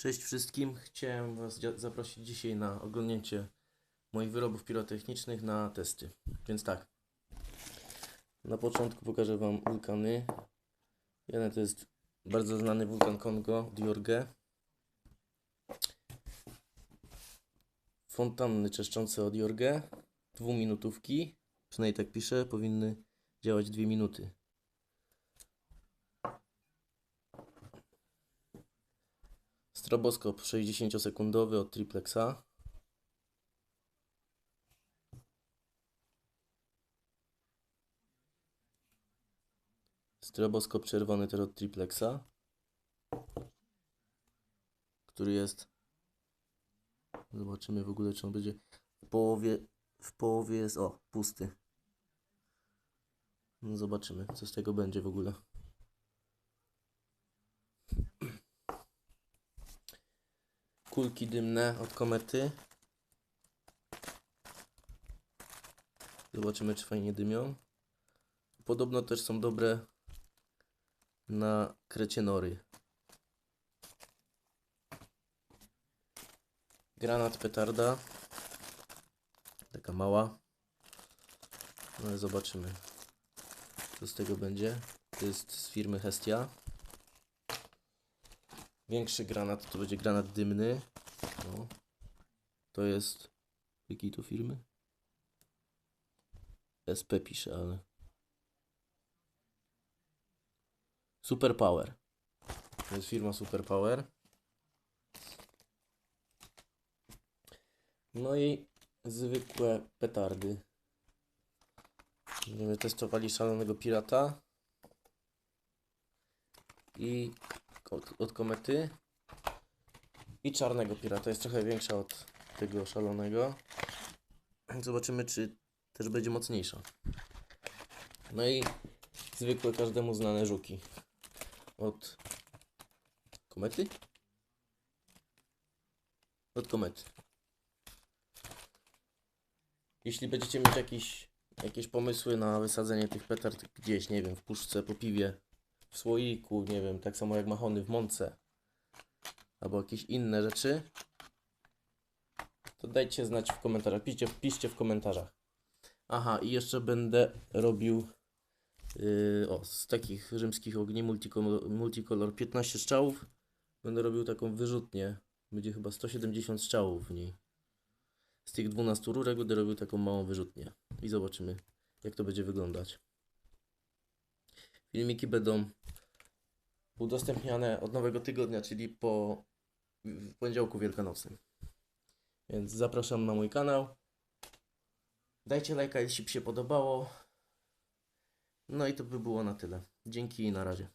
Cześć wszystkim. Chciałem Was zaprosić dzisiaj na oglądnięcie moich wyrobów pirotechnicznych na testy. Więc tak. Na początku pokażę Wam wulkany. Jeden to jest bardzo znany wulkan Kongo, Diorge. Fontanny czeszczące od Diorge. Dwuminutówki. Przynajmniej tak piszę. Powinny działać dwie minuty. Stroboskop 60-sekundowy od Triplexa. Stroboskop czerwony też od Triplexa. Który jest. Zobaczymy w ogóle, czy on będzie. W połowie. W połowie jest. O, pusty. No zobaczymy, co z tego będzie w ogóle. Kulki dymne od komety. Zobaczymy, czy fajnie dymią. Podobno też są dobre na krecie nory. Granat petarda. Taka mała. No ale zobaczymy, co z tego będzie. To jest z firmy Hestia. Większy granat to będzie granat dymny. O. To jest. Jakiej to firmy? SP pisze, ale. Super Power. To jest firma Super Power. No i zwykłe petardy. Będziemy testowali szalonego pirata. I od, od komety i czarnego pirata. Jest trochę większa od tego szalonego. Zobaczymy, czy też będzie mocniejsza. No i zwykłe każdemu znane żuki. Od komety? Od komety. Jeśli będziecie mieć jakieś, jakieś pomysły na wysadzenie tych petard gdzieś, nie wiem, w puszce, po piwie, w słoiku, nie wiem, tak samo jak machony w mące, albo jakieś inne rzeczy, to dajcie znać w komentarzach. Piszcie, piszcie w komentarzach. Aha, i jeszcze będę robił yy, o, z takich rzymskich ogni multicolor, multicolor 15 strzałów. Będę robił taką wyrzutnię. Będzie chyba 170 strzałów w niej. Z tych 12 rurek będę robił taką małą wyrzutnię. I zobaczymy, jak to będzie wyglądać. Filmiki będą udostępniane od nowego tygodnia, czyli po w poniedziałku wielkanocnym. Więc zapraszam na mój kanał. Dajcie lajka, jeśli się podobało. No i to by było na tyle. Dzięki i na razie.